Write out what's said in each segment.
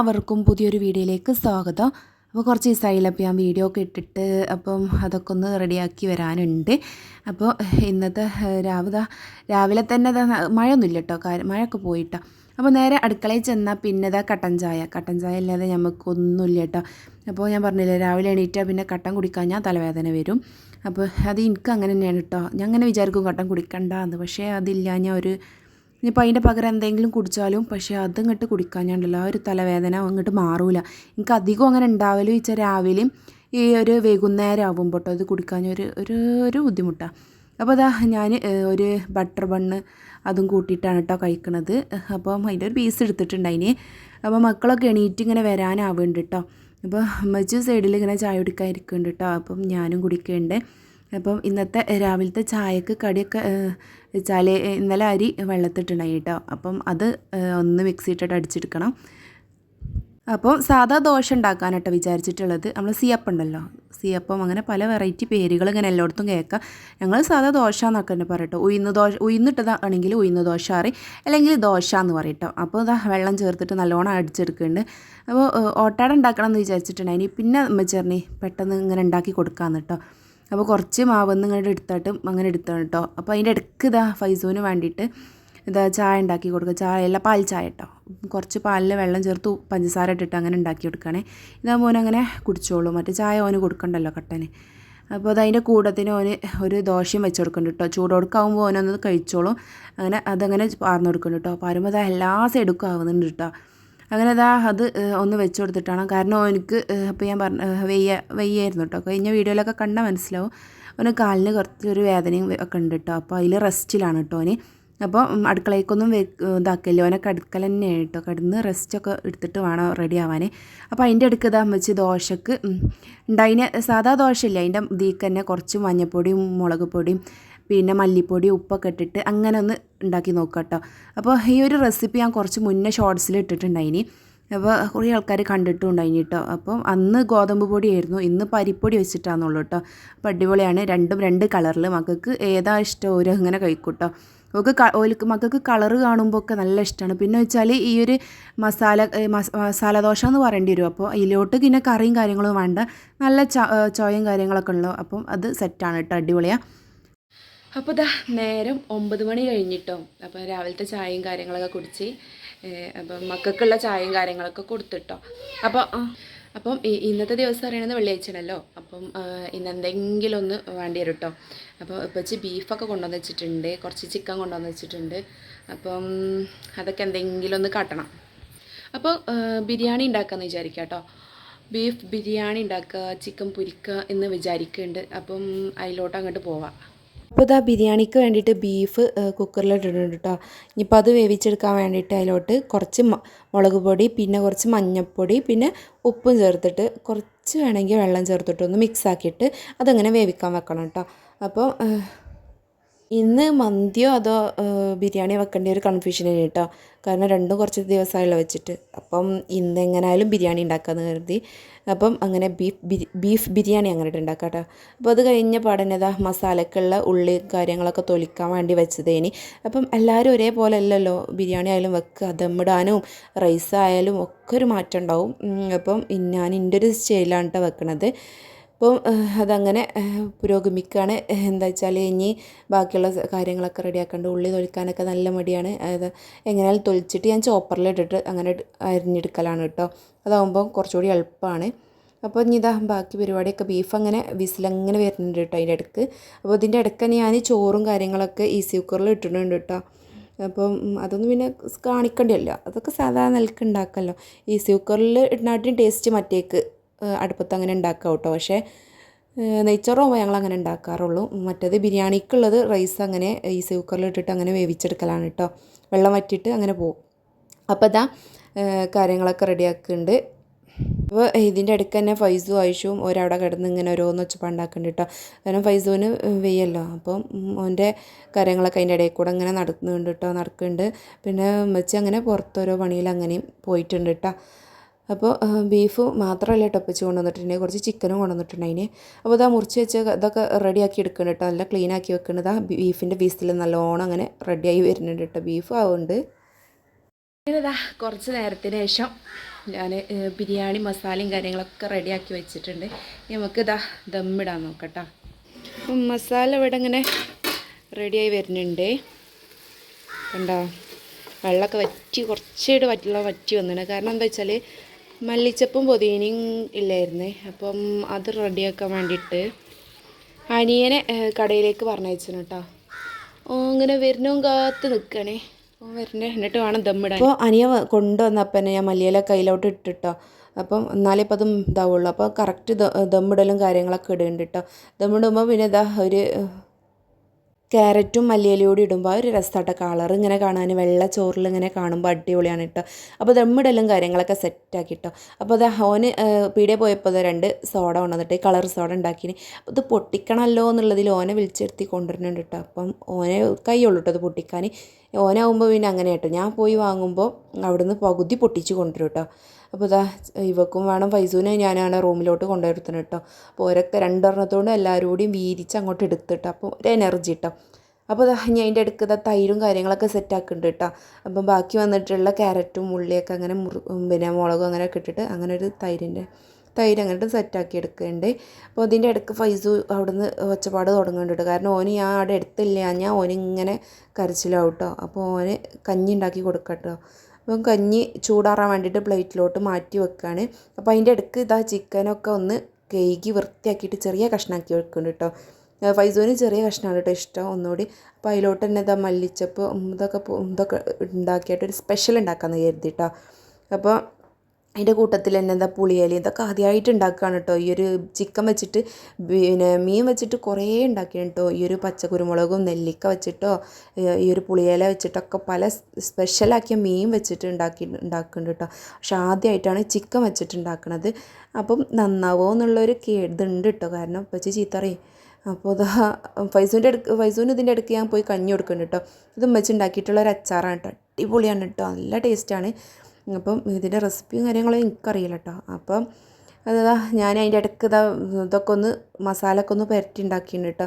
എല്ലാവർക്കും പുതിയൊരു വീഡിയോയിലേക്ക് സ്വാഗതം. അപ്പോൾ കുറച്ച് ദിവസമായില്ല അപ്പോൾ ഞാൻ വീഡിയോ ഒക്കെ ഇട്ടിട്ട് അപ്പം അതൊക്കെ ഒന്ന് റെഡിയാക്കി വരാനുണ്ട്. അപ്പോൾ ഇന്നത്തെ രാവിലെ രാവിലെ തന്നെ മഴയൊന്നുമില്ല കേട്ടോ. മഴയൊക്കെ പോയിട്ടോ. അപ്പോൾ നേരെ അടുക്കളയിൽ ചെന്നാൽ പിന്നെ ഇതാ കട്ടൻ ചായ. കട്ടൻ ചായ ഇല്ലാതെ നമുക്കൊന്നുമില്ല കേട്ടോ. അപ്പോൾ ഞാൻ പറഞ്ഞില്ല രാവിലെ എണീറ്റാൽ പിന്നെ കട്ടൻ കുടിക്കാൻ ഞാൻ തലവേദന വരും. അപ്പോൾ അത് എനിക്ക് അങ്ങനെ തന്നെയാണ് കേട്ടോ. ഞാൻ അങ്ങനെ വിചാരിക്കും കട്ടൻ കുടിക്കണ്ടെന്ന്. പക്ഷേ അതില്ല ഞാൻ ഒരു ഇനിയിപ്പോൾ അതിന്റെ പകരം എന്തെങ്കിലും കുടിച്ചാലും പക്ഷേ അതങ്ങോട്ട് കുടിക്കാഞ്ഞാണ്ടല്ലോ ആ ഒരു തലവേദന അങ്ങോട്ട് മാറൂല. എനിക്ക് അധികം അങ്ങനെ ഉണ്ടാവലും വെച്ചാൽ രാവിലെയും ഈ ഒരു വൈകുന്നേരം ആകുമ്പോൾ കേട്ടോ അത് കുടിക്കാൻ ഒരു ഒരു ഒരു ബുദ്ധിമുട്ടാണ് അപ്പോൾ അതാ ഞാൻ ഒരു ബട്ടർ ബണ്ണ് അതും കൂട്ടിയിട്ടാണ് കേട്ടോ കഴിക്കണത്. അപ്പം അതിന്റെ ഒരു പീസ് എടുത്തിട്ടുണ്ട് അതിന് അപ്പോൾ മക്കളൊക്കെ എണീറ്റ് ഇങ്ങനെ വരാനാവുന്നുണ്ട് കേട്ടോ അപ്പോൾ അമ്മച്ചു സൈഡിൽ ഇങ്ങനെ ചായ കുടിക്കാൻ ഇരിക്കുന്നുണ്ട് കേട്ടോ അപ്പം ഞാനും കുടിക്കുന്നുണ്ട് അപ്പം ഇന്നത്തെ രാവിലത്തെ ചായക്ക് കടിയൊക്കെ വെച്ചാൽ ഇന്നലെ അരി വെള്ളത്തിട്ടുണ്ടായി കേട്ടോ അപ്പം അത് ഒന്ന് മിക്സി ഇട്ടിട്ട് അടിച്ചെടുക്കണം. അപ്പോൾ സാധാ ദോശ ഉണ്ടാക്കാനായിട്ട് വിചാരിച്ചിട്ടുള്ളത്. നമ്മൾ സിയപ്പം ഉണ്ടല്ലോ സിയപ്പം അങ്ങനെ പല വെറൈറ്റി പേരുകൾ ഇങ്ങനെ എല്ലായിടത്തും കേൾക്കാം. ഞങ്ങൾ സാധാ ദോശ എന്നൊക്കെ തന്നെ പറയട്ടോ. ഉയർന്ന ദോശ ഉയർന്നിട്ടതാണെങ്കിൽ ഉയർന്ന ദോശ അറി അല്ലെങ്കിൽ ദോശ എന്ന് പറയട്ടോ അപ്പോൾ ഇതാ വെള്ളം ചേർത്തിട്ട് നല്ലോണം അടിച്ചെടുക്കുന്നുണ്ട്. അപ്പോൾ ഓട്ടാട ഉണ്ടാക്കണം എന്ന് വിചാരിച്ചിട്ടുണ്ടായിനി. പിന്നെ അമ്മച്ചേർണി പെട്ടെന്ന് ഇങ്ങനെ ഉണ്ടാക്കി കൊടുക്കാമെന്ന് കേട്ടോ അപ്പോൾ കുറച്ച് മാവെന്ന് ഇങ്ങോട്ട് എടുത്തിട്ടും അങ്ങനെ എടുത്താണ് കേട്ടോ. അപ്പോൾ അതിന്റെ ഇടയ്ക്ക് ഇതാ ഫൈസൂന് വേണ്ടിയിട്ട് ഇതാ ചായ ഉണ്ടാക്കി കൊടുക്കുക. ചായ അല്ല പാൽ ചായ കേട്ടോ. കുറച്ച് പാലിൽ വെള്ളം ചേർത്ത് പഞ്ചസാര ഇട്ടിട്ട് അങ്ങനെ ഉണ്ടാക്കി കൊടുക്കണേ ഇതാ മോൻ അങ്ങനെ കുടിച്ചോളൂ. മറ്റേ ചായ ഓന് കൊടുക്കണ്ടല്ലോ കട്ടന്. അപ്പോൾ അതതിന്റെ കൂടത്തിന് ഓന് ഒരു ദോശയും വെച്ച് കൊടുക്കുന്നുണ്ട് കേട്ടോ. ചൂട് കൊടുക്കാവുമ്പോൾ ഓനൊന്ന് കഴിച്ചോളും. അങ്ങനെ അതങ്ങനെ പാർന്നു കൊടുക്കുന്നുണ്ട് കേട്ടോ. പാരുമ്പോൾ അത് എല്ലാ സൈഡുക്കും ആവുന്നുണ്ട് കേട്ടോ. അങ്ങനെ അതാ അത് ഒന്ന് വെച്ച് കൊടുത്തിട്ടാണ്. കാരണം എനിക്ക് അപ്പോൾ ഞാൻ പറഞ്ഞ വെയ്യ വെയ്യായിരുന്നു കേട്ടോ കഴിഞ്ഞ വീഡിയോയിലൊക്കെ കണ്ടാൽ മനസ്സിലാവും. അവന് കാലിന് കുറച്ചൊരു വേദനയും ഒക്കെ ഉണ്ട് കേട്ടോ അപ്പോൾ അതിൽ റെസ്റ്റിലാണ് കേട്ടോ അവന്. അപ്പോൾ അടുക്കളയ്ക്കൊന്നും വെ ഇതാക്കില്ല. അവനെ കടുക്കൽ തന്നെയാണ് കേട്ടോ കടന്ന് റെസ്റ്റൊക്കെ എടുത്തിട്ട് വേണം റെഡി ആവാൻ അപ്പോൾ അതിന്റെ അടുക്ക് ഇതാ വെച്ച് ദോശക്ക് ഉണ്ടായിന് സാധാ ദോശയില്ല? അതിന്റെ ഇതിക്ക് തന്നെ കുറച്ച് മഞ്ഞൾപ്പൊടിയും മുളക് പൊടിയും പിന്നെ മല്ലിപ്പൊടി ഉപ്പൊക്കെ ഇട്ടിട്ട് അങ്ങനെ ഒന്ന് ഉണ്ടാക്കി നോക്കുക കേട്ടോ. അപ്പോൾ ഈ ഒരു റെസിപ്പി ഞാൻ കുറച്ച് മുന്നേ ഷോർട്സിൽ ഇട്ടിട്ടുണ്ടായിനി. അപ്പോൾ കുറേ ആൾക്കാർ കണ്ടിട്ടുണ്ടായിനി കേട്ടോ. അപ്പം അന്ന് ഗോതമ്പ് പൊടിയായിരുന്നു ഇന്ന് പരിപ്പൊടി വെച്ചിട്ടാണെന്നുള്ളൂ കേട്ടോ. അപ്പോൾ അടിപൊളിയാണ്. രണ്ടും രണ്ട് കളറിൽ മക്കൾക്ക് ഏതാ ഇഷ്ടം ഓരോ അങ്ങനെ കഴിക്കൂട്ടോ കേട്ടോ. ഓക്ക് ഓൽക്ക് മക്കൾക്ക് കളറ് കാണുമ്പോൾ ഒക്കെ നല്ല ഇഷ്ടമാണ് പിന്നെ വെച്ചാൽ ഈ ഒരു മസാല മസാല ദോശ എന്ന് പറയേണ്ടി വരും. അപ്പോൾ അതിലോട്ട് പിന്നെ കറിയും കാര്യങ്ങളും വേണ്ട. നല്ല ചോയും കാര്യങ്ങളൊക്കെ ഉള്ളു. അപ്പം അത് സെറ്റാണ് കേട്ടോ. അടിപൊളിയാണ് അപ്പോൾ ഇതാ നേരം ഒമ്പത് മണി കഴിഞ്ഞിട്ടോ. അപ്പോൾ രാവിലത്തെ ചായയും കാര്യങ്ങളൊക്കെ കുടിച്ച് അപ്പം മക്കൾക്കുള്ള ചായയും കാര്യങ്ങളൊക്കെ കൊടുത്തിട്ടോ. അപ്പോൾ അപ്പം ഇന്നത്തെ ദിവസം അറിയണത് വെള്ളിയാഴ്ചയാണല്ലോ. അപ്പം ഇന്ന് എന്തെങ്കിലും ഒന്ന് വേണ്ടി വരും അപ്പോൾ ഇപ്പച്ചി ബീഫൊക്കെ കൊണ്ടുവന്ന് വെച്ചിട്ടുണ്ട്. കുറച്ച് ചിക്കൻ കൊണ്ടുവന്ന് വെച്ചിട്ടുണ്ട്. അപ്പം അതൊക്കെ എന്തെങ്കിലും ഒന്ന് കാട്ടണം. അപ്പോൾ ബിരിയാണി ഉണ്ടാക്കാമെന്ന് വിചാരിക്കാം കേട്ടോ ബീഫ് ബിരിയാണി ഉണ്ടാക്കുക ചിക്കൻ പൊരിക്കുക എന്ന് വിചാരിക്കുന്നുണ്ട്. അപ്പം അതിലോട്ട് അങ്ങോട്ട് പോവാം. അപ്പോൾ ഇതാ ബിരിയാണിക്ക് വേണ്ടിയിട്ട് ബീഫ് കുക്കറിൽ ഇട്ടിട്ടുണ്ട് കേട്ടോ ഇനിയിപ്പോൾ അത് വേവിച്ചെടുക്കാൻ വേണ്ടിയിട്ട് അതിലോട്ട് കുറച്ച് മുളക് പൊടി പിന്നെ കുറച്ച് മഞ്ഞൾപ്പൊടി പിന്നെ ഉപ്പും ചേർത്തിട്ട് കുറച്ച് വേണമെങ്കിൽ വെള്ളം ചേർത്തിട്ടൊന്ന് മിക്സ് ആക്കിയിട്ട് അതങ്ങനെ വേവിക്കാൻ വെക്കണം കേട്ടോ അപ്പോൾ ഇന്ന് മന്തിയോ അതോ ബിരിയാണിയോ ബിരിയാണി വെക്കേണ്ട ഒരു കൺഫ്യൂഷൻ കേട്ടോ. കാരണം രണ്ടും കുറച്ച് ദിവസമായല്ലോ വെച്ചിട്ട്. അപ്പം ഇന്ന് എങ്ങനെയായാലും ബിരിയാണി ഉണ്ടാക്കാമെന്ന് കരുതി. അപ്പം അങ്ങനെ ബീഫ് ബീഫ് ബിരിയാണി അങ്ങനെ ഉണ്ടാക്കാം കേട്ടോ. അപ്പോൾ അത് കഴിഞ്ഞ പാടന്നെ ഇതാ മസാലക്കുള്ള ഉള്ളി കാര്യങ്ങളൊക്കെ തൊലിക്കാൻ വേണ്ടി വെച്ചതേനി അപ്പം എല്ലാവരും ഒരേപോലെ അല്ലല്ലോ ബിരിയാണി ആയാലും വെക്കുക ദമ്മിടാനും റൈസ് ആയാലും ഒക്കെ ഒരു മാറ്റം ഉണ്ടാവും. അപ്പം ഞാൻ എന്റെ ഒരു സ്റ്റൈലാണ് കേട്ടോ വെക്കണത്. അപ്പം അതങ്ങനെ പുരോഗമിക്കുകയാണ് എന്താ വെച്ചാൽ ഇനി ബാക്കിയുള്ള കാര്യങ്ങളൊക്കെ റെഡിയാക്കേണ്ട. ഉള്ളി തൊലിക്കാനൊക്കെ നല്ല മടിയാണ്. അത് എങ്ങനെയാലും തൊലിച്ചിട്ട് ഞാൻ ചോപ്പറിലിട്ടിട്ട് അങ്ങനെ അരിഞ്ഞെടുക്കലാണ് കേട്ടോ. അതാകുമ്പോൾ കുറച്ചുകൂടി എളുപ്പമാണ്. അപ്പോൾ ഇനി ഇതാ ബാക്കി പരിപാടിയൊക്കെ ബീഫ് അങ്ങനെ വിസിലങ്ങനെ വരുന്നുണ്ട് കേട്ടോ അതിന്റെ ഇടയ്ക്ക് അപ്പോൾ ഇതിന്റെ ഇടയ്ക്ക് ഞാൻ ചോറും കാര്യങ്ങളൊക്കെ ഈസി കുക്കറിൽ ഇട്ടിട്ടുണ്ട് കേട്ടോ. അപ്പം അതൊന്നും പിന്നെ കാണിക്കേണ്ടല്ലോ അതൊക്കെ സാധാരണ നിലയ്ക്ക് ഉണ്ടാക്കല്ലോ. ഈസി കുക്കറിൽ ഇടുന്നാട്ടിയും ടേസ്റ്റ് മറ്റേക്ക്. അടുപ്പത്ത് അങ്ങനെ ഉണ്ടാക്കുക കേട്ടോ പക്ഷേ നെയ്ച്ചോറാകുമ്പോൾ ഞങ്ങൾ അങ്ങനെ ഉണ്ടാക്കാറുള്ളൂ. മറ്റേത് ബിരിയാണിക്കുള്ളത് റൈസ് അങ്ങനെ ഈ കുക്കറിൽ ഇട്ടിട്ട് അങ്ങനെ വേവിച്ചെടുക്കലാണ് കേട്ടോ വെള്ളം വറ്റിയിട്ട് അങ്ങനെ പോകും അപ്പോൾ ഏഹ്, കാര്യങ്ങളൊക്കെ റെഡിയാക്കുന്നുണ്ട്. അപ്പോൾ ഇതിന്റെ ഇടയ്ക്ക് തന്നെ ഫൈസു ആയിഷും ഒരവിടെ കിടന്ന് ഇങ്ങനെ ഓരോന്ന് ഒച്ചപ്പാണ്ടാക്കുന്നുണ്ട് കേട്ടോ കാരണം ഫൈസുവിന് വെയ്യല്ലോ. അപ്പം ഓന്റെ കാര്യങ്ങളൊക്കെ അതിന്റെ ഇടയിൽ കൂടെ ഇങ്ങനെ നടക്കുന്നുണ്ട് കേട്ടോ നടക്കുന്നുണ്ട്. പിന്നെ വെച്ച് അങ്ങനെ പുറത്തോരോ പണിയിൽ അങ്ങനെയും പോയിട്ടുണ്ട് കേട്ടോ അപ്പോൾ ബീഫ് മാത്രമല്ല കേട്ടോ ഉപ്പച്ചി കൊണ്ടുവന്നിട്ടുണ്ട് കുറച്ച് ചിക്കനും കൊണ്ടുവന്നിട്ടുണ്ട് അതിന്. അപ്പോൾ ഇതാ മുറിച്ച് വെച്ച് ഇതൊക്കെ റെഡിയാക്കി എടുക്കുന്നുണ്ട് കേട്ടോ നല്ല ക്ലീൻ ആക്കി വെക്കുന്നത് ആ ബീഫിന്റെ പീസിൽ നല്ലോണം അങ്ങനെ റെഡിയായി വരുന്നുണ്ട് കേട്ടോ ബീഫ് ആവുന്നുണ്ട്. ഇതാ കുറച്ച് നേരത്തിന് ശേഷം ഞാൻ ബിരിയാണി മസാലയും കാര്യങ്ങളൊക്കെ റെഡിയാക്കി വെച്ചിട്ടുണ്ട്. നമുക്ക് ഇതാ ദമ്മിടാൻ നോക്കട്ടോ മസാല ഇവിടെ ഇങ്ങനെ റെഡിയായി വരുന്നുണ്ട്. കണ്ടോ? വെള്ളമൊക്കെ വറ്റി കുറച്ചായിട്ട് വറ്റുള്ള വറ്റി വന്നിട്ടുണ്ട് കാരണം എന്താ വെച്ചാൽ മല്ലിച്ചപ്പും പൊതിയനും ഇല്ലായിരുന്നേ. അപ്പം അത് റെഡിയാക്കാൻ വേണ്ടിയിട്ട് അനിയനെ കടയിലേക്ക് പറഞ്ഞയച്ചു കേട്ടോ ഓ ഇങ്ങനെ വരുന്നവും കാത്ത് നിൽക്കണേ ഓ വരണേ എന്നിട്ട് വേണം ദമ്മിടാൻ അപ്പോൾ അനിയ കൊണ്ടുവന്നപ്പം ഞാൻ മല്ലിയില കയ്യിലോട്ട് ഇട്ടിട്ടോ. അപ്പം എന്നാലേ ഇപ്പം അതും ഇതാവുള്ളൂ. അപ്പോൾ കറക്റ്റ് ദമ്മിടലും കാര്യങ്ങളൊക്കെ ഇടുന്നുണ്ട് കേട്ടോ ദമ്മിടുമ്പോൾ പിന്നെ ഇതാ ഒരു ക്യാരറ്റും മല്ലിയിലയും കൂടി ഇടുമ്പോൾ ഒരു രസമായിട്ട് കളർ ഇങ്ങനെ കാണാൻ വെള്ള ചോറിൽ ഇങ്ങനെ കാണുമ്പോൾ അടിപൊളിയാണ് കേട്ടോ. അപ്പോൾ ദമ്മിടലും കാര്യങ്ങളൊക്കെ സെറ്റാക്കി കേട്ടോ അപ്പോൾ അത് ഓന് പീടിയ പോയപ്പോൾ രണ്ട് സോഡ കൊണ്ടുവന്നിട്ട് കളർ സോഡ ഉണ്ടാക്കിന്. ഇത് പൊട്ടിക്കണമല്ലോ എന്നുള്ളതിൽ ഓനെ വിളിച്ചെടുത്തി കൊണ്ടുവരുന്നുണ്ട് കേട്ടോ. അപ്പം ഓനെ കൈയുള്ളൂ കേട്ടോ അത് പൊട്ടിക്കാൻ. ഓനാവുമ്പോൾ പിന്നെ അങ്ങനെ കേട്ടോ ഞാൻ പോയി വാങ്ങുമ്പോൾ അവിടുന്ന് പകുതി പൊട്ടിച്ച് കൊണ്ടുവരും കേട്ടോ. അപ്പോൾ ഇതാ ഇവക്കും വേണം ഫൈസൂനെ ഞാനാണ് റൂമിലോട്ട് കൊണ്ടുവരുത്തണം കേട്ടോ. അപ്പോൾ ഓരൊക്കെ രണ്ടെണ്ണത്തോണ്ട് എല്ലാവരും കൂടിയും വീതിച്ച് അങ്ങോട്ട് എടുത്തിട്ടോ അപ്പോൾ ഒരു എനർജി കേട്ടോ. അപ്പോൾ ഞാൻ അതിന്റെ അടുക്ക് ഇതാ തൈരും കാര്യങ്ങളൊക്കെ സെറ്റ് ആക്കുന്നുണ്ട് കേട്ടോ. അപ്പം ബാക്കി വന്നിട്ടുള്ള ക്യാരറ്റും ഉള്ളിയൊക്കെ അങ്ങനെ മുറി പിന്നെ മുളകും അങ്ങനെയൊക്കെ ഇട്ടിട്ട് അങ്ങനെ ഒരു തൈരിന്റെ തൈര് അങ്ങോട്ട് സെറ്റാക്കി എടുക്കുന്നുണ്ട്. അപ്പോൾ അതിന്റെ ഇടയ്ക്ക് ഫൈസു അവിടുന്ന് ഒച്ചപ്പാട് തുടങ്ങുന്നുണ്ട് കാരണം ഓന് ഞാൻ അവിടെ എടുത്തില്ല. ഞാൻ ഓനിങ്ങനെ കരച്ചിലാവും കേട്ടോ. അപ്പോൾ ഓന് കഞ്ഞി ഉണ്ടാക്കി കൊടുക്കട്ടോ. അപ്പം കഞ്ഞി ചൂടാറാൻ വേണ്ടിയിട്ട് പ്ലേറ്റിലോട്ട് മാറ്റി വെക്കുകയാണ് അപ്പോൾ അതിന്റെ ഇടയ്ക്ക് ഇതാ ചിക്കനൊക്കെ ഒന്ന് കഴുകി വൃത്തിയാക്കിയിട്ട് ചെറിയ കഷ്ണാക്കി വെക്കുന്നുണ്ട് കേട്ടോ. ഫൈസോന് ചെറിയ കഷ്ണമാണ് കേട്ടോ ഇഷ്ടം ഒന്നുകൂടി. അപ്പോൾ അതിലോട്ട് തന്നെ ഇതാ മല്ലിച്ചപ്പ് ഇതൊക്കെ ഇതൊക്കെ ഉണ്ടാക്കിയിട്ട് ഒരു സ്പെഷ്യൽ ഉണ്ടാക്കാമെന്ന് കരുതി കേട്ടോ. അപ്പോൾ അതിന്റെ കൂട്ടത്തിൽ തന്നെ എന്താ പുളിയലി ഇതൊക്കെ ആദ്യമായിട്ട് ഉണ്ടാക്കുകയാണ് കേട്ടോ. ഈ ഒരു ചിക്കൻ വെച്ചിട്ട് പിന്നെ മീൻ വെച്ചിട്ട് കുറേ ഉണ്ടാക്കിയാണ് കേട്ടോ. ഈ ഒരു പച്ചക്കുരുമുളകും നെല്ലിക്ക വെച്ചിട്ടോ ഈ ഒരു പുളിയില വെച്ചിട്ടൊക്കെ പല സ്പെഷ്യലാക്കിയ മീൻ വെച്ചിട്ട് ഉണ്ടാക്കി ഉണ്ടാക്കുന്നുണ്ട് കേട്ടോ. പക്ഷെ ആദ്യമായിട്ടാണ് ചിക്കൻ വെച്ചിട്ട് ഉണ്ടാക്കുന്നത് അപ്പം നന്നാവോ എന്നുള്ളൊരു കേടുണ്ട് കേട്ടോ. കാരണം പച്ച ചീത്തറേ അപ്പോൾ അതാ ഫൈസൂന്റെ അടുക്ക് ഫൈസൂന് ഇതിന്റെ അടുക്ക് ഞാൻ പോയി കഞ്ഞി കൊടുക്കുന്നുണ്ട് കേട്ടോ. ഇത് ഉമ്മച്ച് ഉണ്ടാക്കിയിട്ടുള്ള ഒരു അച്ചാറാണ് കേട്ടോ. അടിപൊളിയാണ് കേട്ടോ. നല്ല ടേസ്റ്റാണ്. അപ്പം ഇതിന്റെ റെസിപ്പിയും കാര്യങ്ങളും എനിക്കറിയില്ല കേട്ടോ അപ്പം അതാ ഞാൻ അതിന്റെ ഇടയ്ക്ക് ഇതാ ഇതൊക്കെ ഒന്ന് മസാല ഒക്കെ ഒന്ന് പുരട്ടി ഉണ്ടാക്കിയിട്ടുണ്ട് കേട്ടോ.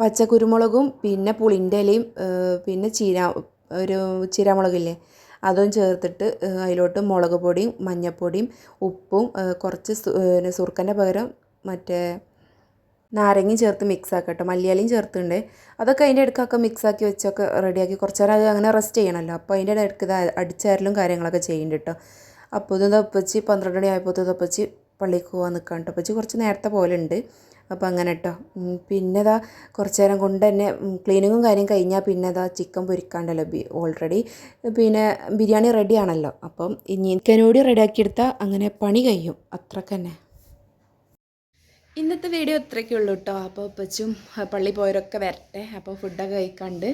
പച്ചക്കുരുമുളകും പിന്നെ പുളിന്റെ ഇലയും പിന്നെ ചീര ഒരു ചീരാമുളകില്ലേ അതും ചേർത്തിട്ട് അതിലോട്ട് മുളക് പൊടിയും മഞ്ഞൾപ്പൊടിയും ഉപ്പും കുറച്ച് സുർക്കന്റെ പകരം മറ്റേ നാരങ്ങയും ചേർത്ത് മിക്സ് ആക്കട്ടോ. മല്ലിയാലിയും ചേർത്തുണ്ട് അതൊക്കെ അതിന്റെ ഇടയ്ക്കൊക്കെ മിക്സ് ആക്കി വെച്ചൊക്കെ റെഡിയാക്കി കുറച്ച് നേരം അത് അങ്ങനെ റെസ്റ്റ് ചെയ്യണമല്ലോ അപ്പോൾ അതിന്റെ ഇടയ്ക്ക് ഇത് അടിച്ചാരലും കാര്യങ്ങളൊക്കെ ചെയ്യുന്നുണ്ട് കേട്ടോ അപ്പോൾ ഇത് തപ്പച്ചി പന്ത്രണ്ട് മണി ആയപ്പോൾ തപ്പച്ചി പള്ളിക്ക് പോകാൻ നിൽക്കാൻ കേട്ടോ കുറച്ച് നേരത്തെ പോലെ ഉണ്ട്. അപ്പോൾ അങ്ങനെ കേട്ടോ പിന്നെ ഇതാ കുറച്ച് നേരം കൊണ്ട് തന്നെ ക്ലീനിങ്ങും കാര്യം കഴിഞ്ഞാൽ പിന്നെ ഇതാ ചിക്കൻ പൊരിക്കാണ്ടല്ലോ ബി ഓൾറെഡി പിന്നെ ബിരിയാണി റെഡിയാണല്ലോ അപ്പം ഇനി ചിക്കനോടി റെഡിയാക്കിയെടുത്താൽ അങ്ങനെ പണി കഴിയും. അത്രയ്ക്ക് തന്നെ ഇന്നത്തെ വീഡിയോ ഇത്രയൊക്കെ ഉള്ളൂ കേട്ടോ. അപ്പോൾ ഉപ്പച്ചും പള്ളി പോയവരൊക്കെ വരട്ടെ. അപ്പോൾ ഫുഡൊക്കെ കഴിക്കാണ്ട്.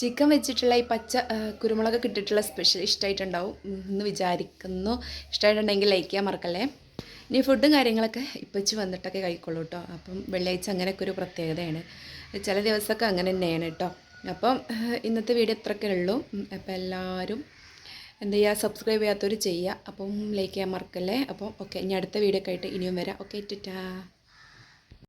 ചിക്കൻ വെച്ചിട്ടുള്ള ഈ പച്ച കുരുമുളക് ഇട്ടിട്ടുള്ള സ്പെഷ്യൽ ഇഷ്ടമായിട്ടുണ്ടാവും എന്ന് വിചാരിക്കുന്നു. ഇഷ്ടമായിട്ടുണ്ടെങ്കിൽ ലൈക്ക് ചെയ്യാൻ മറക്കല്ലേ. ഇനി ഫുഡും കാര്യങ്ങളൊക്കെ ഇപ്പച്ച് വന്നിട്ടൊക്കെ കഴിക്കുള്ളൂ കേട്ടോ. അപ്പം വെള്ളിയാഴ്ച അങ്ങനെയൊക്കെ ഒരു പ്രത്യേകതയാണ്. ചില ദിവസമൊക്കെ അങ്ങനെ തന്നെയാണ് കേട്ടോ. അപ്പം ഇന്നത്തെ വീഡിയോ ഇത്രയൊക്കെ ഉള്ളൂ. അപ്പം അപ്പോൾ എല്ലാവരും എന്ത് ചെയ്യുക? സബ്സ്ക്രൈബ് ചെയ്യാത്തവർ ചെയ്യുക. അപ്പം ലൈക്ക് ചെയ്യാൻ മറക്കല്ലേ? അപ്പം ഓക്കെ ഇനി അടുത്ത വീഡിയോ ആയിട്ട് ഇനിയും വരാം. ഓക്കെ ടാ